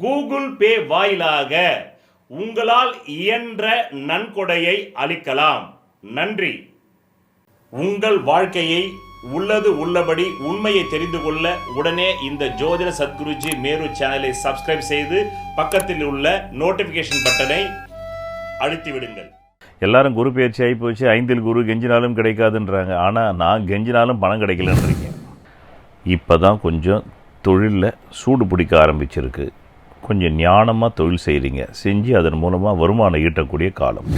Google Pay வாயிலாக உங்களால் இயன்ற நன்கொடையை அளிக்கலாம். நன்றி. உங்கள் வாழ்க்கையை உள்ளது உள்ளபடி உண்மையை தெரிந்து கொள்ள உடனே இந்த ஜோதிட சத்குருஜி மேரு சேனலை சப்ஸ்கிரைப் செய்து பக்கத்தில் உள்ள நோட்டிபிகேஷன் பட்டனை அழுத்தி விடுங்கள் எல்லாரும் குரு பயிற்சி ஆகி போச்சு. ஐந்தில் குரு கெஞ்சினாலும் கிடைக்காதுன்றாங்க. ஆனால் நான் கெஞ்சினாலும் பணம் கிடைக்கலன்றீங்க. இப்போ தான் கொஞ்சம் தொழிலில் சூடு பிடிக்க ஆரம்பிச்சிருக்கு. கொஞ்சம் ஞானமாக தொழில் செய்கிறீங்க செஞ்சு அதன் மூலமாக வருமானம் ஈட்டக்கூடிய காலம்.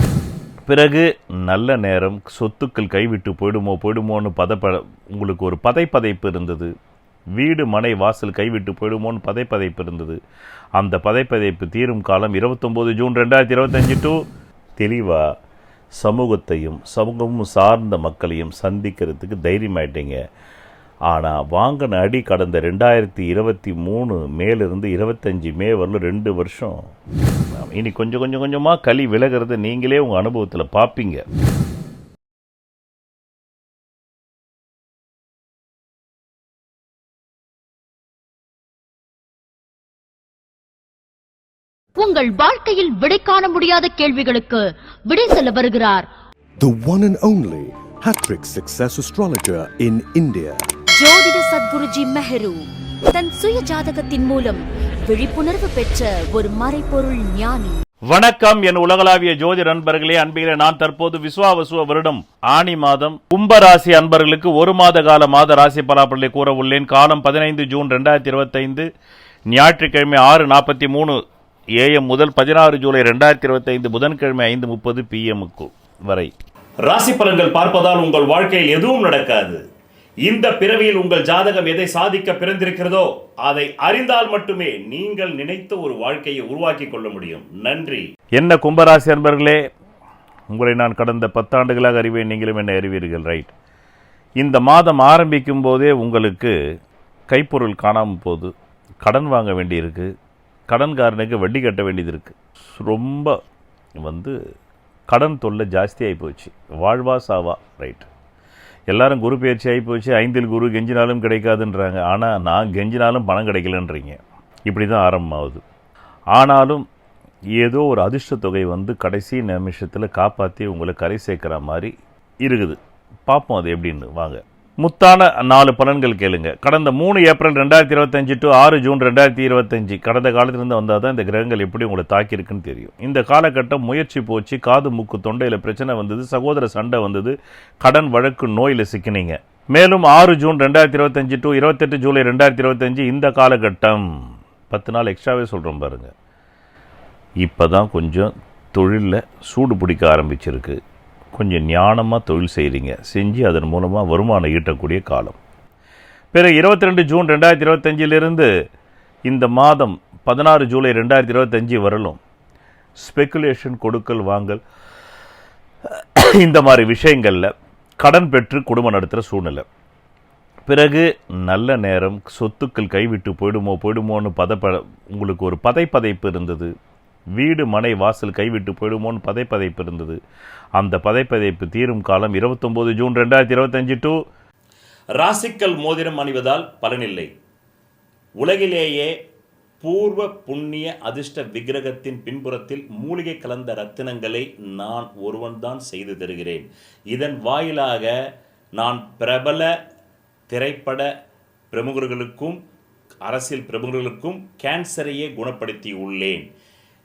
பிறகு நல்ல நேரம் சொத்துக்கள் கைவிட்டு போயிடுமோ போயிடுமோன்னு பதப்ப உங்களுக்கு ஒரு பதைப்பதைப்பு இருந்தது. வீடு மனை வாசல் கைவிட்டு போயிடுமோன்னு பதைப்பதைப்பு இருந்தது. அந்த பதைப்பதைப்பு தீரும் காலம் இருபத்தொம்போது ஜூன் ரெண்டாயிரத்தி இருபத்தஞ்சு டு தெளிவாக சமூகத்தையும் சமூகமும் சார்ந்த மக்களையும் சந்திக்கிறதுக்கு தைரியமாயிட்டீங்க. ஆனால் வாங்கின அடி கடந்த ரெண்டாயிரத்தி இருபத்தி மூணு மேலிருந்து இருபத்தஞ்சி மே வரலும் ரெண்டு வருஷம். இனி கொஞ்சம் கொஞ்சம் கொஞ்சமாக களி விலகிறத நீங்களே உங்கள் அனுபவத்தில் பார்ப்பீங்க உங்கள் வாழ்க்கையில் விடை காண முடியாத கேள்விகளுக்கு விடை சொல்ல வருகிறார். The one and only Hattrick Success Astrologer in India. ஜோதிட சத்குருஜி மெஹரு தன் சுய ஜாதகத்தின் மூலம் விழிப்புணர்வு பெற்ற ஒரு மறைபொருள் ஞானி. வணக்கம் என் உலகளாவிய ஜோதி நண்பர்களே அன்பிலே நான் தற்போது விஸ்வாவசுவ வருடம் ஆணி மாதம். கும்பராசி அன்பர்களுக்கு ஒரு மாத கால மாத ராசி பலாபலனை கூற உள்ளேன். காலம் பதினைந்து ஜூன் ரெண்டாயிரத்தி இருபத்தைந்து. ஞாயிற்றுக்கிழமை ஆறு நாற்பத்தி மூணு ஏஎம் முதல் பதினாறு ஜூலை ரெண்டாயிரத்தி இருபத்தைந்து. புதன்கிழமை ஐந்து முப்பது பிஎம்க்கு வரை. ராசி பலன்கள் பார்ப்பதால் உங்கள் வாழ்க்கையில் எதுவும் நடக்காது. இந்த பிறவியில் உங்கள் ஜாதகம் எதை சாதிக்க பிறந்திருக்கிறதோ அதை அறிந்தால் மட்டுமே நீங்கள் நினைத்த ஒரு வாழ்க்கையை உருவாக்கி கொள்ள முடியும். நன்றி. என்ன கும்பராசி அன்பர்களே உங்களை நான் கடந்த பத்தாண்டுகளாக அறிவேன் நீங்களும் என்னை அறிவீர்கள் ரைட் இந்த மாதம் ஆரம்பிக்கும் போதே உங்களுக்கு கைப்பொருள் காணாமல் போகுது. கடன் வாங்க வேண்டியிருக்கு. கடன்காரனுக்கு வட்டி கட்ட வேண்டியது இருக்குது ரொம்ப வந்து கடன் தொல்லை ஜாஸ்தியாகி போச்சு. வாழ்வா சாவா ரைட் எல்லாரும் குரு பயிற்சி ஆகி போச்சு ஐந்தில் குரு கெஞ்சினாலும் கிடைக்காதுன்றாங்க. ஆனால் நான் கெஞ்சினாலும் பணம் கிடைக்கலன்றீங்க. இப்படி தான் ஆரம்பமாகுது. ஆனாலும் ஏதோ ஒரு அதிர்ஷ்ட தொகை வந்து கடைசி நிமிஷத்தில் காப்பாற்றி உங்களை கரை சேர்க்குற மாதிரி இருக்குது. பார்ப்போம் அது எப்படின்னு. வாங்க. முத்தான நாலு பலன்கள் கேளுங்க. கடந்த மூணு ஏப்ரல் ரெண்டாயிரத்தி இருபத்தஞ்சு டு ஆறு ஜூன் ரெண்டாயிரத்தி இருபத்தஞ்சு கடந்த காலத்திலிருந்து வந்தால் தான் இந்த கிரகங்கள் எப்படி உங்களை தாக்கியிருக்குன்னு தெரியும். இந்த காலகட்டம் முயற்சி போச்சு காது மூக்கு தொண்டையில் பிரச்சனை வந்தது சகோதர சண்டை வந்தது கடன் வழக்கு நோயில் சிக்கினீங்க. மேலும் ஆறு ஜூன் ரெண்டாயிரத்தி இருபத்தஞ்சு டு இருபத்தெட்டு ஜூலை ரெண்டாயிரத்தி இருபத்தஞ்சு இந்த காலகட்டம் பத்து நாள் எக்ஸ்ட்ராவே சொல்கிறோம் பாருங்கள் இப்போ தான் கொஞ்சம் தொழிலில் சூடு பிடிக்க ஆரம்பிச்சிருக்கு. கொஞ்சம் ஞானமாக தொழில் செய்கிறீங்க செஞ்சு அதன் மூலமாக வருமானம் ஈட்டக்கூடிய காலம். பிறகு இருபத்தி ரெண்டு ஜூன் ரெண்டாயிரத்தி இருபத்தஞ்சிலிருந்து இந்த மாதம் பதினாறு ஜூலை ரெண்டாயிரத்தி இருபத்தஞ்சி வரலும் ஸ்பெக்குலேஷன் கொடுக்கல் வாங்கல் இந்த மாதிரி விஷயங்களில் கடன் பெற்று குடும்பம் நடத்துகிற சூழ்நிலை. பிறகு நல்ல நேரம் சொத்துக்கள் கைவிட்டு போயிடுமோ போயிடுமோன்னு பதப்ப உங்களுக்கு ஒரு பதைப்பதைப்பு இருந்தது. வீடு மனை வாசல் கைவிட்டு போயிடுமோன்னு பதைப்பதைப்பு இருந்தது. அந்த பதைப்பதைப்பு தீரும் காலம் இருபத்தொம்போது ஜூன் ரெண்டாயிரத்தி இருபத்தஞ்சு டு ராசிக்கல் மோதிரம் அணிவதால் பலனில்லை. உலகிலேயே பூர்வ புண்ணிய அதிர்ஷ்ட விக்கிரகத்தின் பின்புறத்தில் மூலிகை கலந்த ரத்தினங்களை நான் ஒருவன்தான் செய்து தருகிறேன். இதன் வாயிலாக நான் பிரபல திரைப்பட பிரமுகர்களுக்கும் அரசியல் பிரமுகர்களுக்கும் கேன்சரையே குணப்படுத்தி உள்ளேன்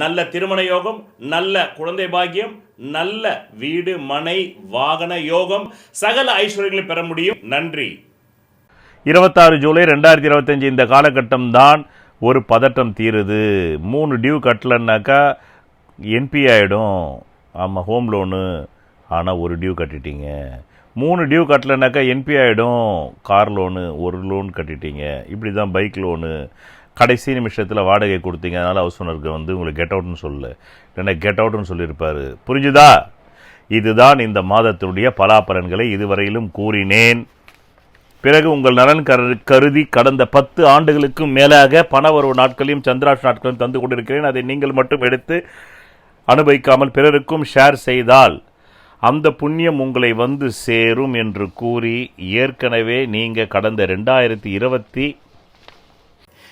நல்ல திருமண யோகம் நல்ல குழந்தை பாக்கியம் நல்ல வீடு மனை வாகன யோகம். சகல ஐஸ்வர்யங்களை பெற முடியும். நன்றி. இருபத்தாறு ஜூலை ரெண்டாயிரத்தி இருபத்தஞ்சி இந்த காலகட்டம் தான் ஒரு பதட்டம் தீருது. மூணு டியூ கட்டலன்னாக்கா என்பி ஆகிடும் ஆமாம் ஹோம் லோனு. ஆனால் ஒரு டியூ கட்டிட்டீங்க. மூணு டியூ கட்டலைனாக்கா என்பி ஆகிடும் கார் லோனு ஒரு லோன் கட்டிட்டீங்க. இப்படி தான் பைக் லோனு. கடைசி நிமிஷத்தில் வாடகை கொடுத்தீங்க. அதனால் ஹவுஸ் ஓனருக்கு வந்து உங்களுக்கு கெட் அவுட்னு சொல்லு இல்லைன்னா கெட் அவுட்னு சொல்லியிருப்பார். புரிஞ்சுதா? இதுதான் இந்த மாதத்தினுடைய பலாபலன்களை இதுவரையிலும் கூறினேன். பிறகு உங்கள் நலன் கரு கருதி கடந்த பத்து ஆண்டுகளுக்கும் மேலாக பணவரவு நாட்களையும் சந்திராஷ் நாட்களையும் தந்து கொண்டிருக்கிறேன். அதை நீங்கள் மட்டும் எடுத்து அனுபவிக்காமல் பிறருக்கும் ஷேர் செய்தால் அந்த புண்ணியம் உங்களை வந்து சேரும் என்று கூறி ஏற்கனவே நீங்கள் கடந்த ரெண்டாயிரத்தி இருபத்தி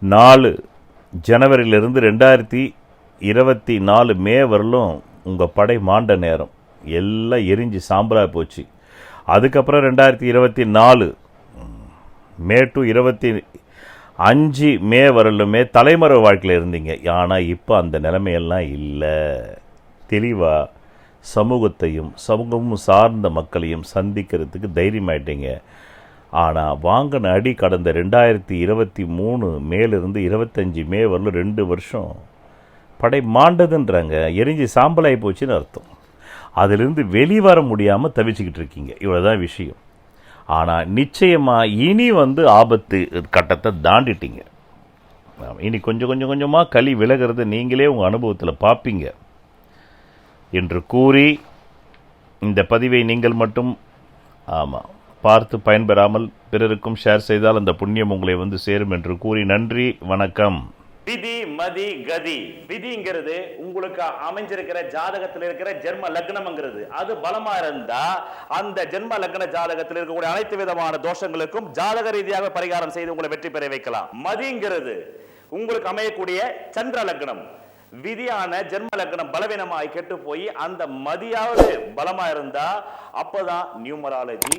நாலு ஜனவரியிலிருந்து ரெண்டாயிரத்தி இருபத்தி நாலு மே வரலும் உங்கள் படை மாண்ட நேரம். எல்லாம் எரிஞ்சு சாம்பலாக போச்சு. அதுக்கப்புறம் ரெண்டாயிரத்தி இருபத்தி நாலு மே டு இருபத்தி அஞ்சு மே வரலுமே தலைமறைவு வாழ்க்கையில் இருந்தீங்க. ஆனால் இப்போ அந்த நிலைமையெல்லாம் இல்லை. தெளிவாக சமூகத்தையும் சமூகமும் சார்ந்த மக்களையும் சந்திக்கிறதுக்கு தைரியமாயிட்டீங்க. ஆனால் வாங்கின அடி கடந்த ரெண்டாயிரத்தி இருபத்தி மூணு மேலிருந்து இருபத்தஞ்சி மே வரலும் ரெண்டு வருஷம் படை மாண்டதுன்றாங்க. எரிஞ்சு சாம்பலாகி போச்சுன்னு அர்த்தம். அதிலிருந்து வெளிவர முடியாமல் தவிச்சுக்கிட்டு இருக்கீங்க. இவ்வளோதான் விஷயம். ஆனால் நிச்சயமாக இனி வந்து ஆபத்து கட்டத்தை தாண்டிட்டீங்க. இனி கொஞ்சம் கொஞ்சம் கொஞ்சமாக களி விலகிறத நீங்களே உங்கள் அனுபவத்தில் பார்ப்பீங்க என்று கூறி இந்த பதிவை நீங்கள் மட்டும் ஆமாம் பார்த்து பயன்பெறாமல் பிறருக்கும் ஷேர் செய்தால் அந்த புண்ணியம் உங்களை வந்து சேரும் என்று கூறி நன்றி வணக்கம். விதி மதி கதி. விதிங்கிறது உங்களுக்கு அமைஞ்சிருக்கிற ஜாதகத்தில் இருக்கிற ஜென்ம லக்னம்ங்கிறது. அது பலமா இருந்தா அந்த ஜென்ம லக்ன ஜாதகத்தில் இருக்கக்கூடிய அனைத்து விதமான தோஷங்களுக்கும் ஜாதக ரீதியாக பரிகாரம் செய்து உங்களை வெற்றி பெற வைக்கலாம். மதிங்கிறது உங்களுக்கு அமையக்கூடிய சந்திர லக்னம். விதியான ஜென்ம லக்னம் பலவீனமாய் கெட்டு போய் அந்த மதியாவது பலமா இருந்தா அப்பதான் நியூமராலஜி